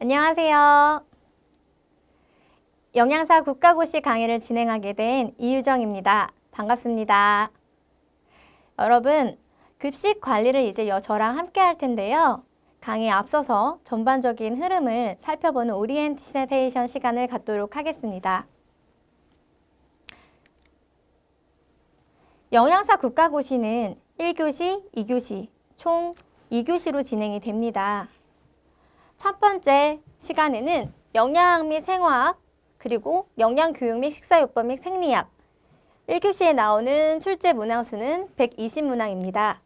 안녕하세요. 영양사 국가고시 강의를 진행하게 된 이유정입니다. 반갑습니다. 여러분, 급식 관리를 이제 여- 저랑 함께 할 텐데요. 강의에 앞서서 전반적인 흐름을 살펴보는 오리엔테이션 시간을 갖도록 하겠습니다. 영양사 국가고시는 1교시, 2교시, 총 2교시로 진행이 됩니다. 첫 번째 시간에는 영양 및 생화학, 그리고 영양 교육 및 식사요법 및 생리학. 1교시에 나오는 출제 문항수는 120문항입니다.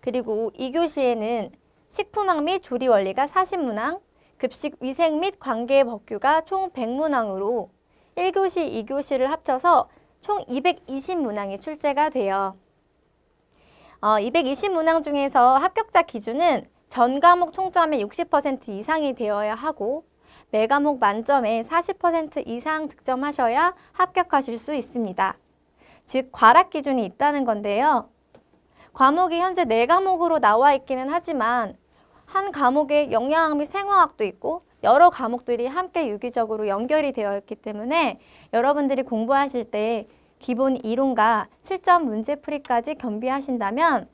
그리고 2교시에는 식품학 및 조리 원리가 40문항, 급식 위생 및 관계 법규가 총 100문항으로 1교시, 2교시를 합쳐서 총 220문항이 출제가 돼요. 어, 220문항 중에서 합격자 기준은 전 과목 총점의 60% 이상이 되어야 하고 매 과목 만점에 40% 이상 득점하셔야 합격하실 수 있습니다. 즉 과락 기준이 있다는 건데요. 과목이 현재 네 과목으로 나와 있기는 하지만 한 과목에 영양학 및 생화학도 있고 여러 과목들이 함께 유기적으로 연결이 되어 있기 때문에 여러분들이 공부하실 때 기본 이론과 실전 문제 풀이까지 겸비하신다면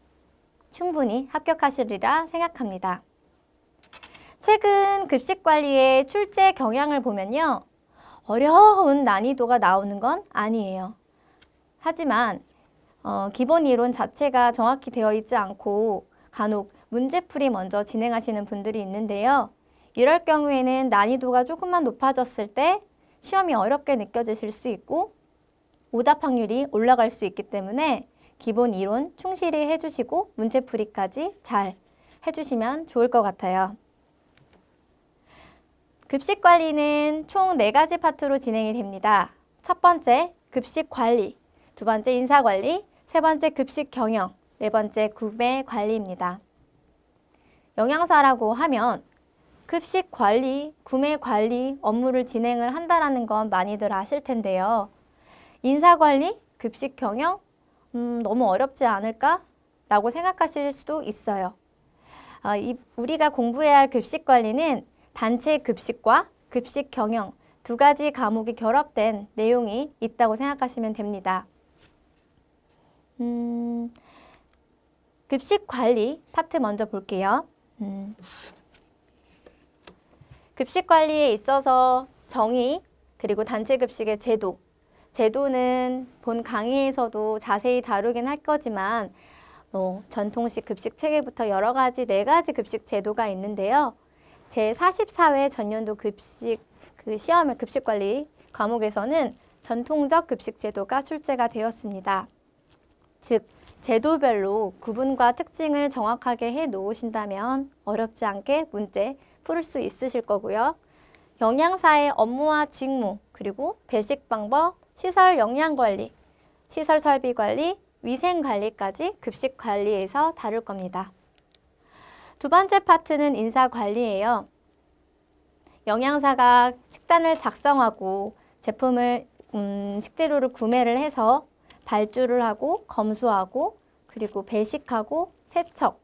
충분히 합격하시리라 생각합니다. 최근 급식 관리의 출제 경향을 보면요. 어려운 난이도가 나오는 건 아니에요. 하지만 어, 기본 이론 자체가 정확히 되어 있지 않고 간혹 문제풀이 먼저 진행하시는 분들이 있는데요. 이럴 경우에는 난이도가 조금만 높아졌을 때 시험이 어렵게 느껴지실 수 있고 오답 확률이 올라갈 수 있기 때문에 기본 이론 충실히 해주시고 문제풀이까지 잘 해주시면 좋을 것 같아요. 급식 관리는 총 네 가지 파트로 진행이 됩니다. 첫 번째, 급식 관리. 두 번째, 인사 관리. 세 번째, 급식 경영. 네 번째, 구매 관리입니다. 영양사라고 하면 급식 관리, 구매 관리 업무를 진행을 한다라는 건 많이들 아실 텐데요. 인사 관리, 급식 경영, 음, 너무 어렵지 않을까? 라고 생각하실 수도 있어요. 아, 이, 우리가 공부해야 할 급식 관리는 단체 급식과 급식 경영 두 가지 과목이 결합된 내용이 있다고 생각하시면 됩니다. 음, 급식 관리 파트 먼저 볼게요. 음, 급식 관리에 있어서 정의 그리고 단체 급식의 제도 제도는 본 강의에서도 자세히 다루긴 할 거지만 뭐 전통식 급식 체계부터 여러 가지 네 가지 급식 제도가 있는데요. 제 44회 전년도 급식 그 시험의 급식 관리 과목에서는 전통적 급식 제도가 출제가 되었습니다. 즉 제도별로 구분과 특징을 정확하게 해 놓으신다면 어렵지 않게 문제 풀을 수 있으실 거고요. 영양사의 업무와 직무, 그리고 배식 방법, 시설 영양 관리, 시설 설비 관리, 위생 관리까지 급식 관리에서 다룰 겁니다. 두 번째 파트는 인사 관리예요. 영양사가 식단을 작성하고 제품을 음, 식재료를 구매를 해서 발주를 하고 검수하고 그리고 배식하고 세척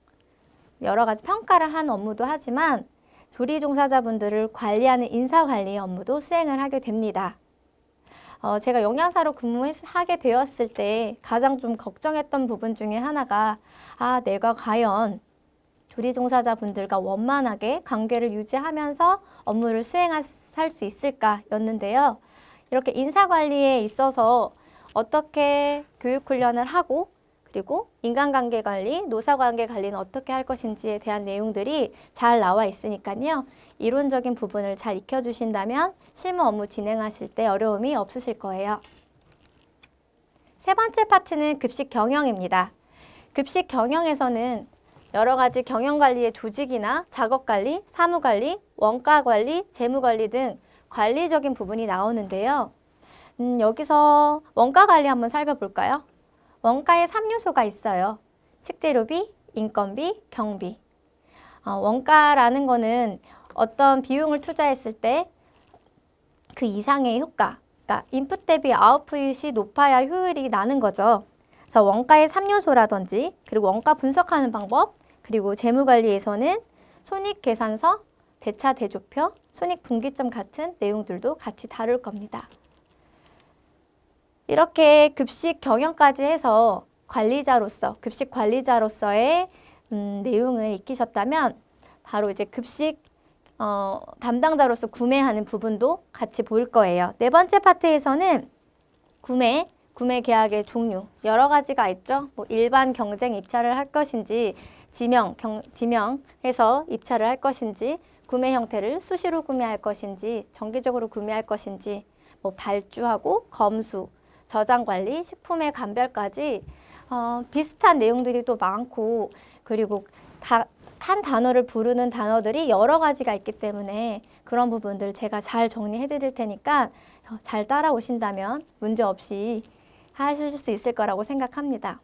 여러 가지 평가를 하는 업무도 하지만 조리 종사자분들을 관리하는 인사 관리 업무도 수행을 하게 됩니다. 어, 제가 영양사로 근무하게 되었을 때 가장 좀 걱정했던 부분 중에 하나가 아, 내가 과연 조리 종사자분들과 원만하게 관계를 유지하면서 업무를 수행할 수 있을까였는데요. 이렇게 인사 관리에 있어서 어떻게 교육 훈련을 하고 그리고 인간관계 관리, 노사관계 관리는 어떻게 할 것인지에 대한 내용들이 잘 나와 있으니까요. 이론적인 부분을 잘 익혀주신다면 실무 업무 진행하실 때 어려움이 없으실 거예요. 세 번째 파트는 급식 경영입니다. 급식 경영에서는 여러 가지 경영 관리의 조직이나 작업 관리, 사무 관리, 원가 관리, 재무 관리 등 관리적인 부분이 나오는데요. 음, 여기서 원가 관리 한번 살펴볼까요? 원가에 3요소가 있어요. 식재료비, 인건비, 경비. 어, 원가라는 거는 어떤 비용을 투자했을 때 그 이상의 효과, 그러니까 인풋 대비 아웃풋이 높아야 효율이 나는 거죠. 그래서 원가의 3요소라든지 그리고 원가 분석하는 방법, 그리고 재무 관리에서는 손익 계산서, 대차 대조표, 손익 분기점 같은 내용들도 같이 다룰 겁니다. 이렇게 급식 경영까지 해서 관리자로서, 급식 관리자로서의 음, 내용을 익히셨다면 바로 이제 급식 어, 담당자로서 구매하는 부분도 같이 보일 거예요. 네 번째 파트에서는 구매, 구매 계약의 종류 여러 가지가 있죠. 뭐 일반 경쟁 입찰을 할 것인지 지명, 경, 지명해서 입찰을 할 것인지 구매 형태를 수시로 구매할 것인지 정기적으로 구매할 것인지 뭐 발주하고 검수, 저장 관리, 식품의 감별까지 어, 비슷한 내용들이 또 많고 그리고 다, 한 단어를 부르는 단어들이 여러 가지가 있기 때문에 그런 부분들 제가 잘 정리해 드릴 테니까 어, 잘 따라오신다면 문제 없이 하실 수 있을 거라고 생각합니다.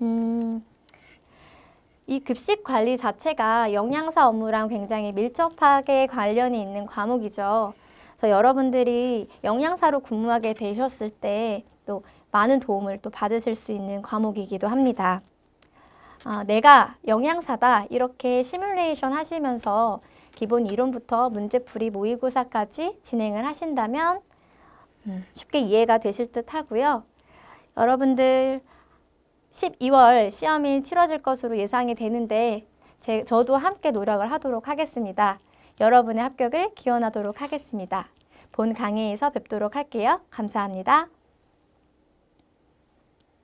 음, 이 급식 관리 자체가 영양사 업무랑 굉장히 밀접하게 관련이 있는 과목이죠. 그래서 여러분들이 영양사로 근무하게 되셨을 때 또 많은 도움을 또 받으실 수 있는 과목이기도 합니다. 아, 내가 영양사다 이렇게 시뮬레이션 하시면서 기본 이론부터 문제풀이 모의고사까지 진행을 하신다면 음, 쉽게 이해가 되실 듯 하고요. 여러분들 12월 시험이 치러질 것으로 예상이 되는데 제, 저도 함께 노력을 하도록 하겠습니다. 여러분의 합격을 기원하도록 하겠습니다. 본 강의에서 뵙도록 할게요. 감사합니다.